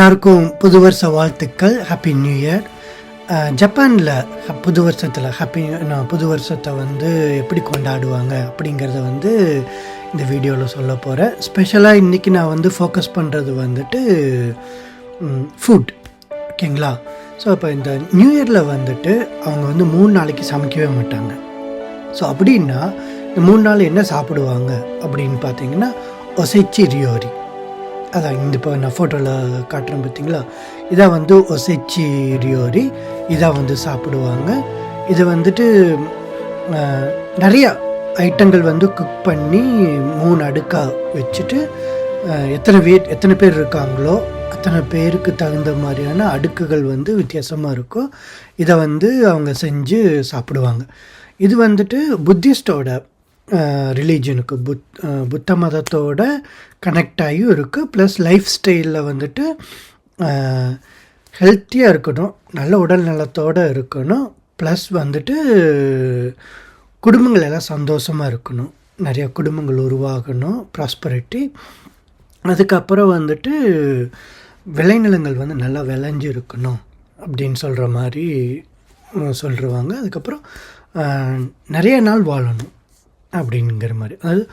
எல்லாருக்கும் புது வருஷ வாழ்த்துக்கள். ஹாப்பி நியூ இயர் ஜப்பானில் புது வருஷத்தில் ஹாப்பி புது வருஷத்தை வந்து எப்படி கொண்டாடுவாங்க அப்படிங்கிறத வந்து இந்த வீடியோவில் சொல்ல போகிறேன் ஸ்பெஷலாக இன்றைக்கி நான் வந்து ஃபோக்கஸ் பண்ணுறது வந்துட்டு ஃபுட் ஓகேங்களா ஸோ இப்போ இந்த நியூ இயரில் வந்துட்டு அவங்க வந்து மூணு நாளைக்கு சமைக்கவே மாட்டாங்க. ஸோ அப்படின்னா இந்த மூணு நாள் என்ன சாப்பிடுவாங்க அப்படின்னு பார்த்தீங்கன்னா ஒசைச்சி ரியோரி. அதான் இந்த இப்போ நான் ஃபோட்டோவில் காட்டுறேன் பார்த்தீங்களா? இதான் வந்து ஒசைச்சி ரியோரி இதை வந்து சாப்பிடுவாங்க. இது வந்துட்டு நிறையா ஐட்டங்கள் வந்து குக் பண்ணி மூணு அடுக்காக வச்சுட்டு எத்தனை பேர் எத்தனை பேர் இருக்காங்களோ அத்தனை பேருக்கு தகுந்த மாதிரியான அடுக்குகள் வந்து வித்தியாசமாக இருக்கும். இதை வந்து அவங்க செஞ்சு சாப்பிடுவாங்க. இது வந்துட்டு புத்திஸ்டோட ரிலீஜனுக்கு புத் புத்த மதத்தோட கனெக்ட் ஆகியும் இருக்குது ப்ளஸ் லைஃப் ஸ்டைலில் வந்துட்டு ஹெல்த்தியாக இருக்கணும் நல்ல உடல் நலத்தோடு இருக்கணும். ப்ளஸ் வந்துட்டு குடும்பங்கள் எல்லாம் சந்தோஷமாக இருக்கணும். நிறைய குடும்பங்கள் உருவாகணும் ப்ராஸ்பரிட்டி அதுக்கப்புறம் வந்துட்டு விளைநிலங்கள் வந்து நல்லா விளைஞ்சு இருக்கணும் அப்படின்னு சொல்கிற மாதிரி சொல்லிருவாங்க அதுக்கப்புறம் நிறைய நாள் வாழணும். அப்படிங்கிற மாதிரி. அதாவது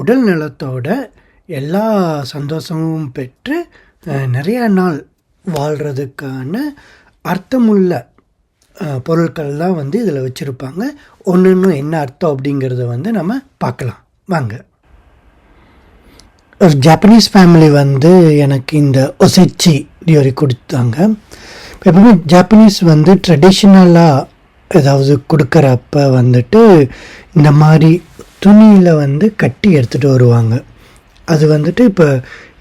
உடல் நலத்தோட எல்லா சந்தோஷமும் பெற்று நிறைய நாள் வாழ்கிறதுக்கான அர்த்தமுள்ள பொருட்கள் தான் வந்து இதில் வச்சுருப்பாங்க. ஒன்று இன்னும் என்ன அர்த்தம் அப்படிங்கிறத வந்து நம்ம பார்க்கலாம். வாங்க. ஒரு ஜாப்பனீஸ் ஃபேமிலி வந்து எனக்கு இந்த ஒசைச்சி டியோரி கொடுத்தாங்க. இப்போ எப்பவுமே ஜாப்பனீஸ் வந்து ட்ரெடிஷ்னலாக ஏதாவது கொடுக்குறப்ப வந்துட்டு இந்த மாதிரி துணியில் வந்து கட்டி எடுத்துகிட்டு வருவாங்க. அது வந்துட்டு இப்போ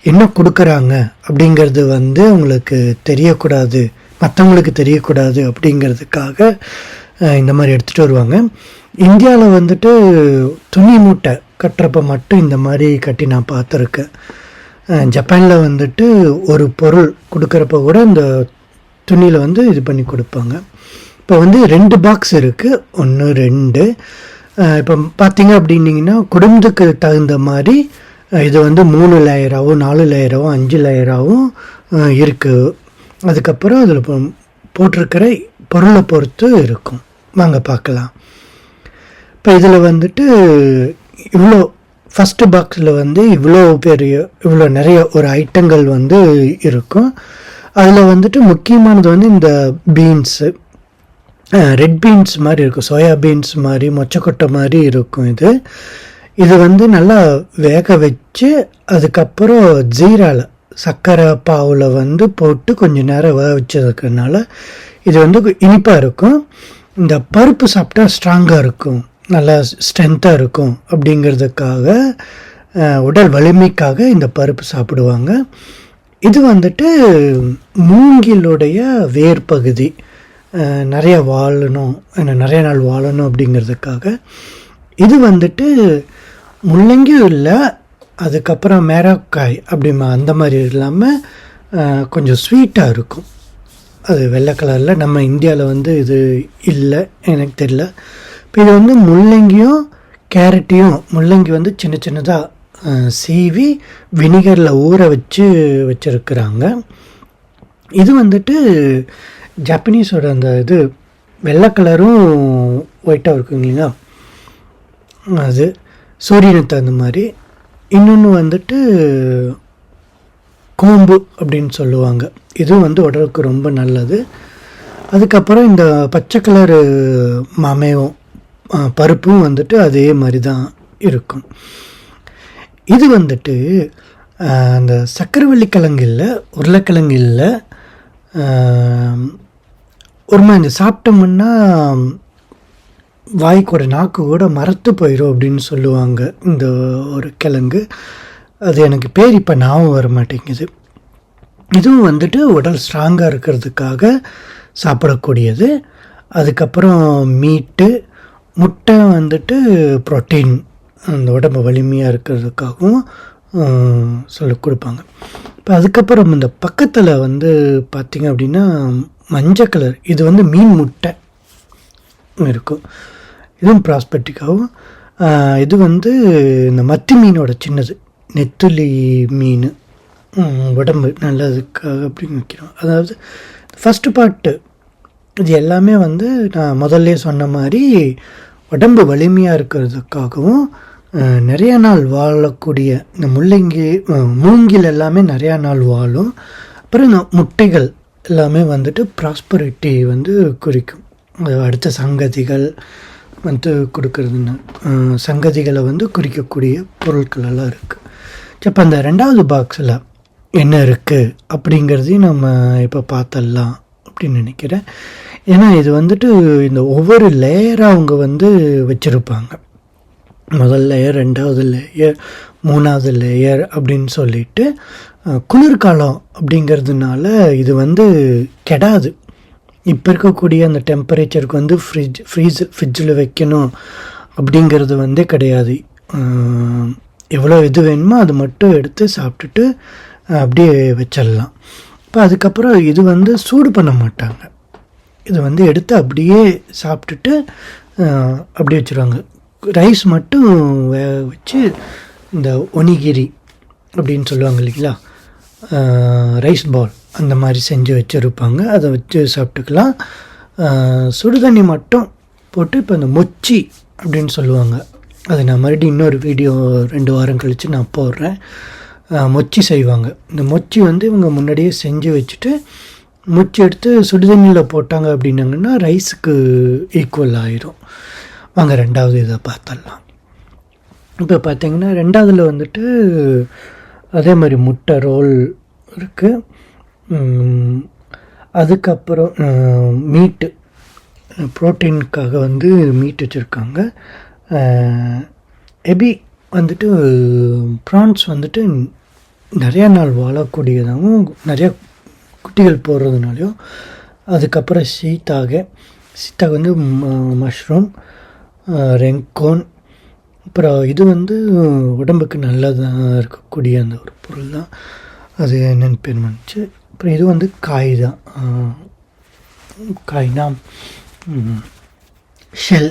என்ன கொடுக்குறாங்க அப்படிங்கிறது வந்து அவங்களுக்கு தெரியக்கூடாது. மற்றவங்களுக்கு தெரியக்கூடாது அப்படிங்கிறதுக்காக இந்த மாதிரி எடுத்துகிட்டு வருவாங்க. இந்தியாவில் வந்துட்டு துணி மூட்டை கட்டுறப்ப மட்டும் இந்த மாதிரி கட்டி நான் பார்த்துருக்கேன். ஜப்பானில் வந்துட்டு ஒரு பொருள் கொடுக்குறப்ப கூட இந்த துணியில் வந்து இது பண்ணி கொடுப்பாங்க. இப்போ வந்து ரெண்டு பாக்ஸ் இருக்குது ஒன்று ரெண்டு. இப்போ பார்த்தீங்க அப்படின்னீங்கன்னா குடும்பத்துக்கு தகுந்த மாதிரி இது வந்து மூணு லேயராகவும் நாலு லேயராகவும் அஞ்சு லேயராகவும் இருக்குது அதுக்கப்புறம் அதில் போட்டிருக்கிற பொருளை பொறுத்து இருக்கும். வாங்க பார்க்கலாம் இப்போ இதில் வந்துட்டு இவ்வளோ ஃபஸ்ட்டு பாக்ஸில் வந்து இவ்வளோ பெரிய இவ்வளோ நிறைய ஒரு ஐட்டங்கள் வந்து இருக்கும். அதில் வந்துட்டு முக்கியமானது வந்து இந்த பீன்ஸு ரெட் பீன்ஸ் மாதிரி இருக்கும் சோயா பீன்ஸ் மாதிரி மொச்சக்கொட்டை மாதிரி இருக்கும் இது. இது வந்து நல்லா வேக வச்சு அதுக்கப்புறம் ஜீரால சர்க்கரை பாவில் வந்து போட்டு கொஞ்சம் நேரம் வேக வச்சதுக்குனால இது வந்து இனிப்பாக இருக்கும். இந்த பருப்பு சாப்பிட்டா ஸ்ட்ராங்காக இருக்கும் நல்லா ஸ்ட்ரென்த்தாக இருக்கும் அப்படிங்கிறதுக்காக உடல் வலிமைக்காக இந்த பருப்பு சாப்பிடுவாங்க. இது வந்துட்டு மூங்கிலுடைய வேர் பகுதி நிறைய வாழணும் இன்னும் நிறைய நாள் வாழணும் அப்படிங்கிறதுக்காக. இது வந்துட்டு முள்ளங்கியும் இல்லை அதுக்கப்புறம் மேரக்காய் அப்படி அந்த மாதிரி இல்லாமல் கொஞ்சம் ஸ்வீட்டாக இருக்கும். அது வெள்ளை கலரில் நம்ம இந்தியாவில் வந்து இது இல்லை எனக்கு தெரியல. இப்போ இது வந்து முள்ளங்கியும் கேரட்டையும் முள்ளங்கி வந்து சின்ன சின்னதாக சீவி வினிகரில் ஊற வச்சு வச்சுருக்குறாங்க. இது வந்துட்டு ஜப்பனீஸோட அந்த இது வெள்ளை கலரும் ஒயிட்டாக இருக்கும் இல்லைங்களா? அது சூரியனுக்கு தகுந்த மாதிரி. இன்னொன்று வந்துட்டு கோம்பு அப்படின்னு சொல்லுவாங்க. இதுவும் வந்து உடலுக்கு ரொம்ப நல்லது. அதுக்கப்புறம் இந்த பச்சை கலரு மமையும் பருப்பும் வந்துட்டு அதே மாதிரி தான் இருக்கும். இது வந்துட்டு அந்த சக்கரவள்ளி கிழங்கு இல்லை உருளைக்கிழங்கு இல்லை ஒரு மாதிரி இந்த சாப்பிட்டோம்னா வாய்க்கோட நாக்கு கூட மரத்து போயிடும் அப்படின்னு சொல்லுவாங்க இந்த ஒரு கிழங்கு. அது எனக்கு பேர் இப்போ ஞாபகம் வர மாட்டேங்குது. இதுவும் வந்துட்டு உடல் ஸ்ட்ராங்காக இருக்கிறதுக்காக சாப்பிடக்கூடியது. அதுக்கப்புறம் மீட்டு முட்டை வந்துட்டு புரோட்டீன் அந்த உடம்பு வலிமையாக இருக்கிறதுக்காகவும் சொல்லி கொடுப்பாங்க. இப்போ அதுக்கப்புறம் இந்த பக்கத்தில் வந்து பார்த்திங்க அப்படின்னா மஞ்சள் கலர் இது வந்து மீன் முட்டை இருக்கும். இதுவும் ப்ராஸ்பெட்டிக்காகவும் இது வந்து இந்த மத்தி மீனோட சின்னது. நெத்துலி மீன். உடம்பு நல்லதுக்காக அப்படின்னு வைக்கிறோம். அதாவது ஃபஸ்ட்டு பார்ட்டு இது எல்லாமே வந்து நான் முதல்ல சொன்ன மாதிரி உடம்பு வலிமையாக இருக்கிறதுக்காகவும் நிறையா நிறைய நாள் வாழக்கூடிய இந்த முள்ளங்கி மூங்கில் எல்லாமே நிறையா நாள் வாழும். அப்புறம் இந்த முட்டைகள் எல்லாமே வந்துட்டு ப்ராஸ்பரிட்டி வந்து குறிக்கும். அது அடுத்த சங்கதிகள் வந்து கொடுக்கறதுன்னு சங்கதிகளை வந்து குறிக்கக்கூடிய பொருட்கள் எல்லாம் இருக்குது இப்போ அந்த ரெண்டாவது பாக்ஸில் என்ன இருக்குது அப்படிங்கிறதையும் நம்ம இப்போ பார்த்தலாம் அப்படின்னு நினைக்கிறேன். ஏன்னா இது வந்துட்டு இந்த ஒவ்வொரு லேயராக அவங்க வந்து வச்சுருப்பாங்க. முதல் லேயர் ரெண்டாவது லேயர் மூணாவது லேயர் அப்படின்னு சொல்லிட்டு குளிர்காலம் அப்படிங்கிறதுனால இது வந்து கெடாது. இப்போ இருக்கக்கூடிய அந்த டெம்பரேச்சருக்கு வந்து ஃப்ரிட்ஜ் ஃப்ரீஸ் ஃப்ரிட்ஜில் வைக்கணும் அப்படிங்கிறது வந்து கிடையாது. எவ்வளோ இது வேணுமோ அது மட்டும் எடுத்து சாப்பிட்டுட்டு அப்படியே வச்சிடலாம். இப்போ அதுக்கப்புறம் இது வந்து சூடு பண்ண மாட்டாங்க. இது வந்து எடுத்து அப்படியே சாப்பிட்டுட்டு அப்படியே வச்சுருவாங்க. ரைஸ் மட்டும் வேக வச்சு இந்த ஒனிகிரி அப்படின்னு சொல்லுவாங்க இல்லைங்களா? ரைஸ் பால் அந்த மாதிரி செஞ்சு வச்சுருப்பாங்க. அதை வச்சு சாப்பிட்டுக்கலாம். சுடுதண்ணி மட்டும் போட்டு இப்போ இந்த மொச்சி அப்படின்னு சொல்லுவாங்க. அது நான் மறுபடியும் இன்னொரு வீடியோ ரெண்டு வாரம் கழித்து நான் போடுறேன். மொச்சி செய்வாங்க. இந்த மொச்சி வந்து இவங்க முன்னாடியே செஞ்சு வச்சுட்டு மொச்சி எடுத்து சுடுதண்ணியில் போட்டாங்க அப்படின்னாங்கன்னா ரைஸுக்கு ஈக்குவல் ஆயிரும். வாங்க ரெண்டாவது இதை பார்த்தரலாம் இப்போ பார்த்தீங்கன்னா ரெண்டாவதில் வந்துட்டு அதே மாதிரி முட்டை ரோல் இருக்குது அதுக்கப்புறம் மீட்டு. ப்ரோட்டீனுக்காக வந்து மீட் வச்சுருக்காங்க. எபி வந்துட்டு ப்ரான்ஸ் வந்துட்டு நிறையா நாள் வாழக்கூடியதாகவும் நிறையா குட்டிகள் போடுறதுனாலையும் அதுக்கப்புறம் சீத்தாக. சீத்தாக வந்து மஷ்ரூம் ரெங்கோன் அப்புறம் இது வந்து உடம்புக்கு நல்லதாக இருக்கக்கூடிய அந்த ஒரு பொருள் தான். அது என்னென்னு பேர் வந்துச்சு அப்புறம் இது வந்து காய் தான். காய்னா ஷெல்.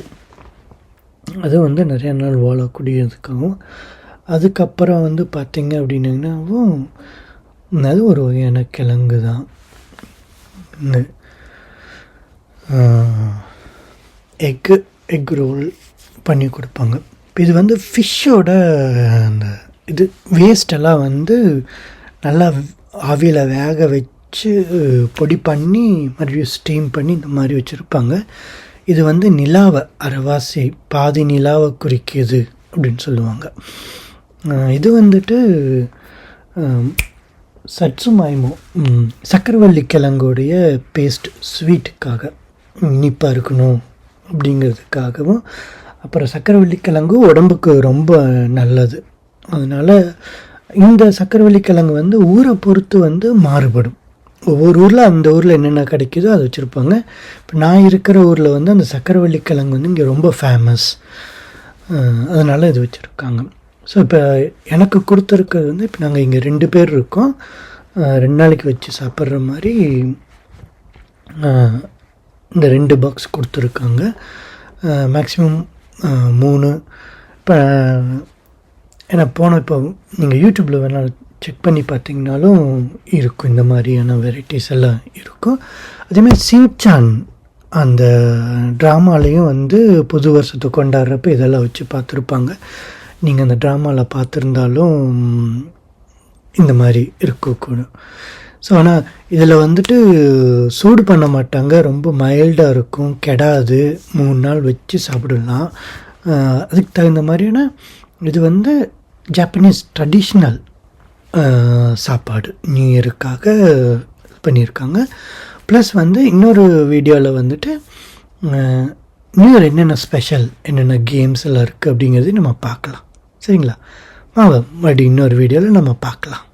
அது வந்து நிறைய நாள் வாழக்கூடியதுக்காகவும் அதுக்கப்புறம் வந்து பார்த்தீங்க அப்படின்னாவும் அது ஒரு வகையான கிழங்கு தான். எக்கு எக் ரோல் பண்ணி கொடுப்பாங்க. இப்போ இது வந்து ஃபிஷ்ஷோட அந்த இது வேஸ்டெல்லாம் வந்து நல்லா ஆவியில் வேக வச்சு பொடி பண்ணி மறுபடியும் ஸ்டீம் பண்ணி இந்த மாதிரி வச்சுருப்பாங்க. இது வந்து நிலாவை அரைவாசி பாதி நிலாவை குறிக்கிது அப்படின்னு சொல்லுவாங்க. இது வந்துட்டு சட்சுமாய்மோ சக்கரவள்ளி கிழங்குடைய பேஸ்ட் ஸ்வீட்டுக்காக இனிப்பாக இருக்கணும் அப்படிங்கிறதுக்காகவும் அப்புறம் சக்கரவள்ளி கிழங்கு உடம்புக்கு ரொம்ப நல்லது. அதனால் இந்த சக்கரவள்ளி கிழங்கு வந்து ஊரை பொறுத்து வந்து மாறுபடும். ஒவ்வொரு ஊரில் அந்த ஊரில் என்னென்ன கிடைக்குதோ அதை வச்சுருப்பாங்க. இப்போ நான் இருக்கிற ஊரில் வந்து அந்த சக்கரவள்ளி கிழங்கு வந்து இங்கே ரொம்ப ஃபேமஸ் அதனால் இது வச்சுருக்காங்க. ஸோ இப்போ எனக்கு கொடுத்துருக்கிறது வந்து இப்போ நாங்கள் இங்கே ரெண்டு பேர் இருக்கோம். ரெண்டு நாளைக்கு வச்சு சாப்பிட்ற மாதிரி இந்த ரெண்டு பாக்ஸ் கொடுத்துருக்காங்க. மேக்ஸிமம் மூணு. இப்போ ஏன்னா போன இப்போ நீங்கள் யூடியூப்பில் வேணால் செக் பண்ணி பார்த்தீங்கனாலும் இருக்கும். இந்த மாதிரியான வெரைட்டிஸ் எல்லாம் இருக்கும். அதேமாதிரி சிங்சான் அந்த ட்ராமாலையும் வந்து புது வருஷத்தை கொண்டாடுறப்ப இதெல்லாம் வச்சு பார்த்துருப்பாங்க. நீங்கள் அந்த ட்ராமாவில் பார்த்துருந்தாலும் இந்த மாதிரி இருக்கக்கூடும். ஸோ ஆனால் இதில் வந்துட்டு சூடு பண்ண மாட்டாங்க. ரொம்ப மைல்டாக இருக்கும் கெடாது. மூணு நாள் வச்சு சாப்பிடலாம். அதுக்கு தகுந்த மாதிரியான இது வந்து ஜாப்பனீஸ் ட்ரெடிஷ்னல் சாப்பாடு. நியூ இயருக்காக பண்ணியிருக்காங்க. ப்ளஸ் வந்து இன்னொரு வீடியோவில் வந்துட்டு நியூ இயர் என்னென்ன ஸ்பெஷல் என்னென்ன கேம்ஸ் எல்லாம் இருக்குது அப்படிங்கிறது நம்ம பார்க்கலாம். சரிங்களா? வாங்க மறுபடியும் இன்னொரு வீடியோவில் நம்ம பார்க்கலாம்.